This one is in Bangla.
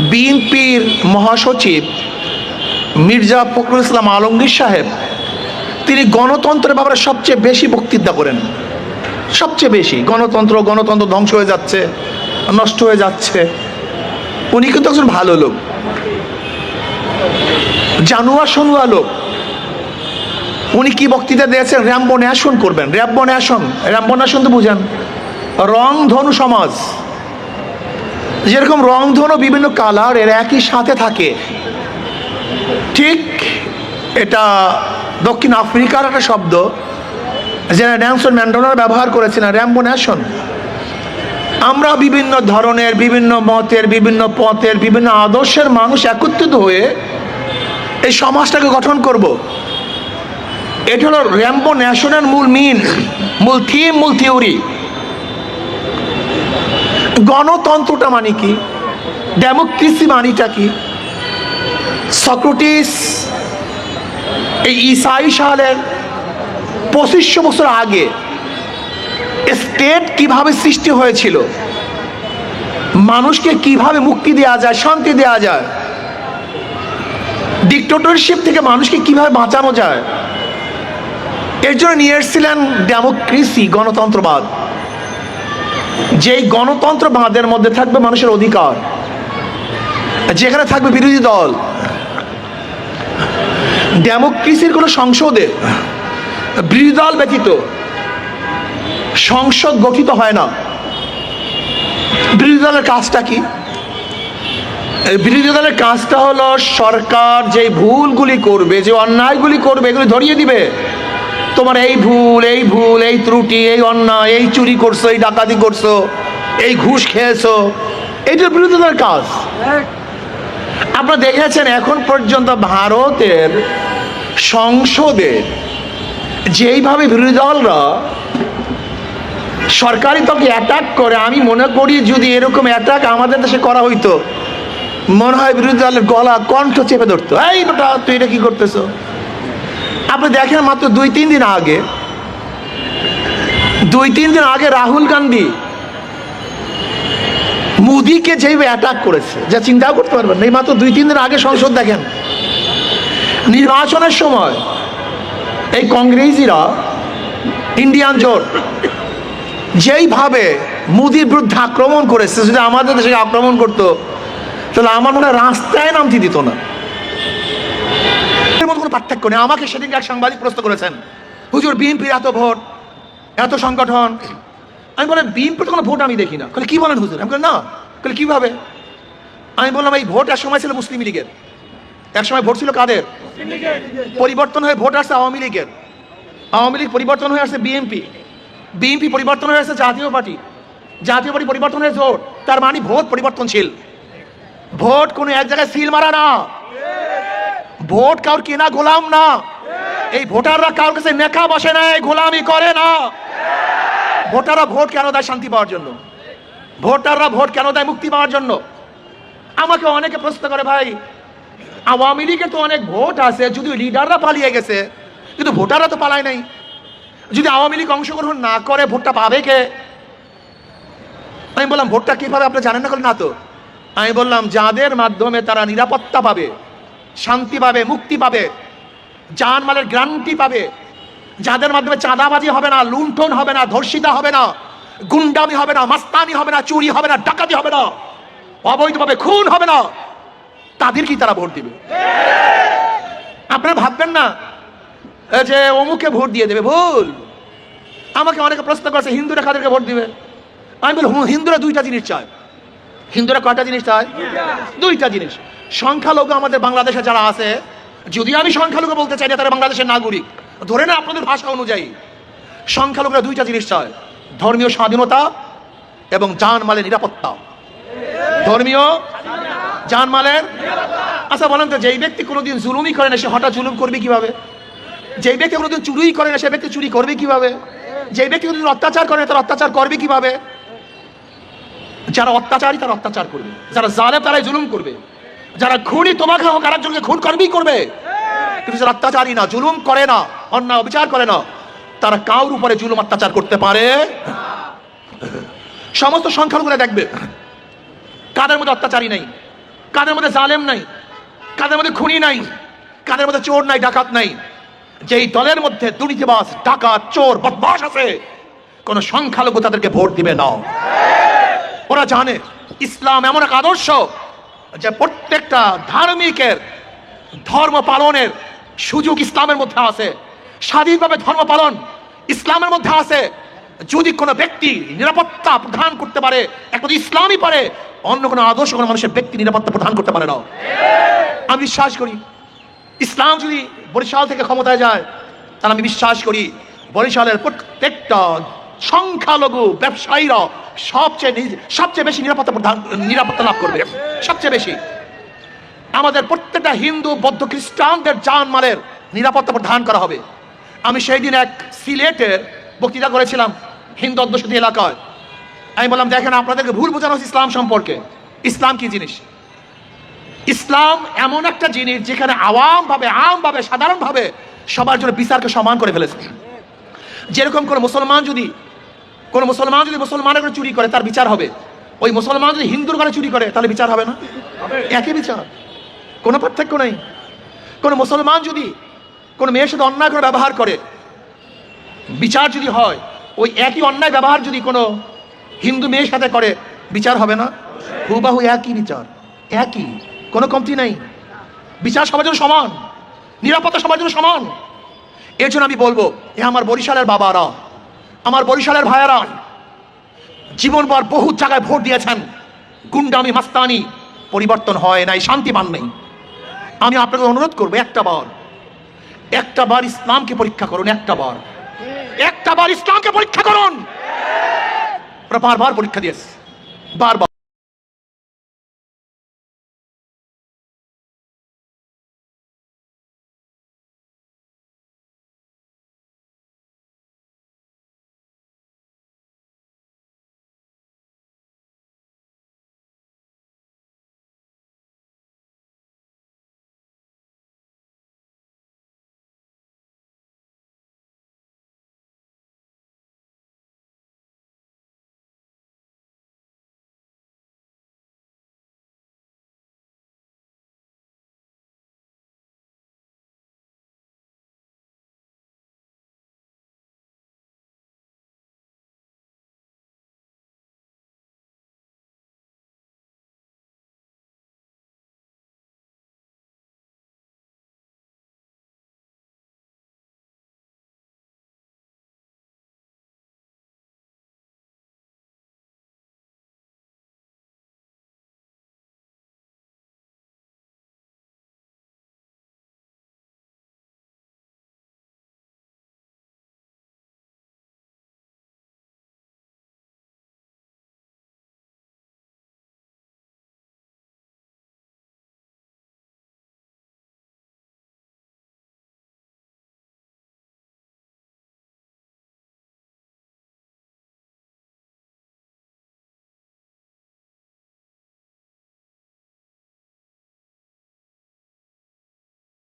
বিএনপির মহাসচিব মির্জা ফখরুল ইসলাম আলমগীর সাহেব, তিনি গণতন্ত্রের ব্যাপারে সবচেয়ে বেশি বক্তৃতা করেন। সবচেয়ে বেশি। গণতন্ত্র গণতন্ত্র ধ্বংস হয়ে যাচ্ছে, নষ্ট হয়ে যাচ্ছে। উনি কিন্তু একজন ভালো লোক। জানুয়া সনুয়া লোক। উনি কি বক্তৃতা দিয়েছেন? র্যাম্বো ন্যাশন করবেন। র্যাম্বো ন্যাশন র্যাম্বো ন্যাশন তো বুঝেন। রং ধনু সমাজ। যেরকম রং ধনু বিভিন্ন কালারের একই সাথে থাকে। ঠিক এটা দক্ষিণ আফ্রিকার একটা শব্দ, যেটা ন্যানসন ম্যান্ডোনার ব্যবহার করেছেন র্যাম্বো ন্যাশন আমরা বিভিন্ন ধরনের, বিভিন্ন মতের, বিভিন্ন পথের, বিভিন্ন আদর্শের মানুষ একত্রিত হয়ে এই সমাজটাকে গঠন করব। এটা হলো র্যাম্বো ন্যাশনের মূল মিন মূল থিম মূল থিওরি গণতন্ত্রটা মানে কি? ডেমোক্রেসি মানিটা কি? সক্রেটিস এই ইসাই সালের পঁচিশশো বছর আগে স্টেট কীভাবে সৃষ্টি হয়েছিল? মানুষকে কীভাবে মুক্তি দেওয়া যায়, শান্তি দেওয়া যায়? ডিক্টেটরশিপ থেকে মানুষকে কীভাবে বাঁচানো যায়? এর জন্য নিয়ে এসেছিলেন ডেমোক্রেসি গণতন্ত্রবাদ। যেই গণতন্ত্রবাদের মধ্যে থাকবে মানুষের অধিকার, যেখানে থাকবে বিরোধী দল, ডেমোক্রেসির কোনো সংসদে বিরোধী দল ব্যতীত সংসদ গঠিত হয় না। বিরোধী দলের কাজটা কি? বিরোধী দলের কাজটা হলো সরকার যে ভুলগুলি করবে, যে অন্যায়গুলি করবে, এগুলি ধরিয়ে দিবে। তোমার এই ভুল এই ভুল, এই ত্রুটি, এই অন্যায়, এই চুরি করছ, এই ডাকাতি করছ, এই ঘুষ খেয়েছো এইটার বিরোধী দলের কাজ। আপনারা দেখেছেন এখন পর্যন্ত ভারতের সংসদে যেইভাবে বিরোধী দলরা সরকারি দলকে অ্যাটাক করে, আমি মনে করি যদি এরকম অ্যাটাক আমাদের দেশে করা হইতো, মনে হয় বিরোধী দলের গলা কণ্ঠ চেপে ধরতো। এই বেটা, তুই এটা কি করতেছো? আপনি দেখেন মাত্র দুই, তিন দিন আগে, দুই, তিন দিন আগে রাহুল গান্ধী মোদিকে যেভাবে অ্যাটাক করেছে, যা চিন্তাও করতে পারবেন এই মাত্র দুই, তিন দিন আগে সংসদ দেখেন, নির্বাচনের সময় এই কংগ্রেসিরা, ইন্ডিয়ান জোট, যেইভাবে মোদির বিরুদ্ধে আক্রমণ করেছে, যদি আমাদের দেশে আক্রমণ করতো, তাহলে আমার মনে হয় রাস্তায় নামতে দিত না। এর মধ্যে কোনো পার্থক্য নেই। আমাকে সেদিন এক সাংবাদিক প্রশ্ন করেছেন হুজুর বিএনপির এত ভোট এত সংগঠন? আমি বলেন বিএনপির কোনো ভোট আমি দেখি না। বলে কি বলেন হুজুর? আমি বলি না। বলে কীভাবে? আমি বললাম এই ভোট এক সময় ছিল মুসলিম লীগের। এক সময় ভোট ছিল কাদের? পরিবর্তন হয়ে ভোট আসছে আওয়ামী লীগের। আওয়ামী লীগ পরিবর্তন হয়ে আসছে বিএনপি। বিএনপি পরিবর্তন হয়ে আসছে জাতীয় পার্টি। জাতীয় পার্টি পরিবর্তন হয়ে ভোট তার মানে ভোট পরিবর্তনশীল। ভোট কোনো এক জায়গায় সিল মারা না। ভোট কাউর কেনা গোলাম না। এই ভোটাররা কারোর কাছে নেখা বসে না গোলামি করে না। ভোটাররা ভোট কেন দেয় শান্তি পাওয়ার জন্য? ভোটাররা ভোট কেন দেয় মুক্তি পাওয়ার জন্য? আমাকে অনেকে প্রশ্ন করে, ভাই, আওয়ামী লীগের তো অনেক ভোট আছে, যদিও লিডাররা পালিয়ে গেছে, কিন্তু ভোটাররা তো পালায় নাই। যদি আওয়ামী লীগ অংশগ্রহণ না করে, ভোটটা পাবে কে? আমি বললাম, ভোটটা কীভাবে? আপনি জানেন না করেন না তো? আমি বললাম, যাদের মাধ্যমে তারা নিরাপত্তা পাবে শান্তি পাবে, মুক্তি পাবে জানমালের গ্রান্টি পাবে। যাদের মাধ্যমে চাঁদাবাজি হবে না, লুণ্ঠন হবে না, ধর্ষিতা হবে না, গুন্ডামি হবে না, মাস্তানি হবে না, চুরি হবে না, ডাকাতি হবে না, অবৈধভাবে খুন হবে না, তাদেরকেই তারা ভোট দিবে। আপনারা ভাববেন না যে অমুকে ভোট দিয়ে দেবে, ভুল। আমাকে অনেকে প্রশ্ন করেছে, হিন্দুরা কাদেরকে ভোট দিবে? আমি বলি হিন্দুরা দুইটা জিনিস চায়। হিন্দুরা কয়টা জিনিস চায়? দুইটা জিনিস। সংখ্যালঘু আমাদের বাংলাদেশে যারা আছে, যদি আমি সংখ্যালঘু বলতে চাই না, তারা বাংলাদেশের নাগরিক। ধরে না আপনাদের ভাষা অনুযায়ী, সংখ্যালঘুরা দুইটা জিনিস চায়, ধর্মীয় স্বাধীনতা এবং জানমালের নিরাপত্তা। ধর্মীয় জানমালের আচ্ছা বলেন তো, যেই ব্যক্তি কোনোদিন জুলুমই করে না, সে হঠাৎ জুলুম করবে কীভাবে? যেই ব্যক্তি কোনোদিন চুরিই করে না, সে ব্যক্তি চুরি করবে কীভাবে? যেই ব্যক্তি কোনোদিন অত্যাচার করে না, তার অত্যাচার করবে কীভাবে? যারা অত্যাচারী, তারা অত্যাচার করবে। যারা জালে তারাই জুলুম করবে। যারা খুনি তোমাকে হোক আরেকজনকে খুন করবেই করবে। কিন্তু যারা অত্যাচারী না, জুলুম করে না, অন্যায় অবিচার করে না, তারা কাউর উপরে জুলুম অত্যাচার করতে পারে? সমস্ত সংখ্যালঘুরা দেখবে, কাদের মধ্যে অত্যাচারী নাই, কাদের মধ্যে জালেম নাই, কাদের মধ্যে খুনি নাই, কাদের মধ্যে চোর নাই, ডাকাত নাই। যেই দলের মধ্যে দুর্নীতিবাস ডাকাত, চোর বদমাস আছে, কোন সংখ্যালঘু তাদেরকে ভোট দিবে না। ওরা জানে, ইসলাম এমন এক আদর্শ যে প্রত্যেকটা ধার্মিকের ধর্ম পালনের সুযোগ ইসলামের মধ্যে আছে, স্বাধীনভাবে ধর্ম পালন ইসলামের মধ্যে আছে। যদি কোনো ব্যক্তি নিরাপত্তা প্রদান করতে পারে একটা ইসলামই পারে, অন্য কোনো আদর্শ কোনো মানুষের ব্যক্তি নিরাপত্তা প্রদান করতে পারে না। আমি বিশ্বাস করি, ইসলাম যদি বরিশাল থেকে ক্ষমতায় যায়, তাহলে আমি বিশ্বাস করি বরিশালের প্রত্যেকটা সংখ্যালঘু ব্যবসায়ীরা সবচেয়ে সবচেয়ে বেশি নিরাপত্তা নিরাপত্তা লাভ করবে। সবচেয়ে বেশি। আমাদের প্রত্যেকটা হিন্দু, বৌদ্ধ, খ্রিস্টানদের জানমালের নিরাপত্তা প্রদান করা হবে। আমি সেই দিন এক সিলেটের বক্তৃতা করেছিলাম হিন্দু অধ্যুষিত এলাকায়। আমি বললাম, দেখেন, আপনাদেরকে ভুল বোঝানো হচ্ছে ইসলাম সম্পর্কে। ইসলাম কি জিনিস? ইসলাম এমন একটা জিনিস যেখানে আওয়ামভাবে আমভাবে সাধারণভাবে সবার জন্য বিচারকে সমান করে ফেলেছে। যেরকম কোনো মুসলমান যদি কোনো মুসলমান যদি মুসলমানের ঘরে চুরি করে, তার বিচার হবে। ওই মুসলমান যদি হিন্দুর ঘরে চুরি করে, তাহলে বিচার হবে না? একই বিচার। কোনো পার্থক্য নেই। কোনো মুসলমান যদি কোনো মেয়ের সাথে অন্যায় করে ব্যবহার করে, বিচার যদি হয়, ওই একই অন্যায় ব্যবহার যদি কোনো হিন্দু মেয়ের সাথে করে, বিচার হবে না? হুবাহু একই বিচার। একই। কোনো কমতি নেই। বিচার সবার জন্য সমান। নিরাপত্তা সবার জন্য সমান। এর জন্য আমি বলব, এ আমার বরিশালের বাবারা আমার বরিশালের ভাইয়েরা জীবনভর বহু জায়গায় ভোট দিয়েছেন। গুন্ডামি, মাস্তানি, পরিবর্তন হয় নাই, শান্তি পান নেই। আমি আপনাকে অনুরোধ করব একটা বার একটা বার ইসলামকে পরীক্ষা করুন, একটা বার। একটা বার ইসলামকে পরীক্ষা করুন। বারবার পরীক্ষা দিয়েছে, বারবার।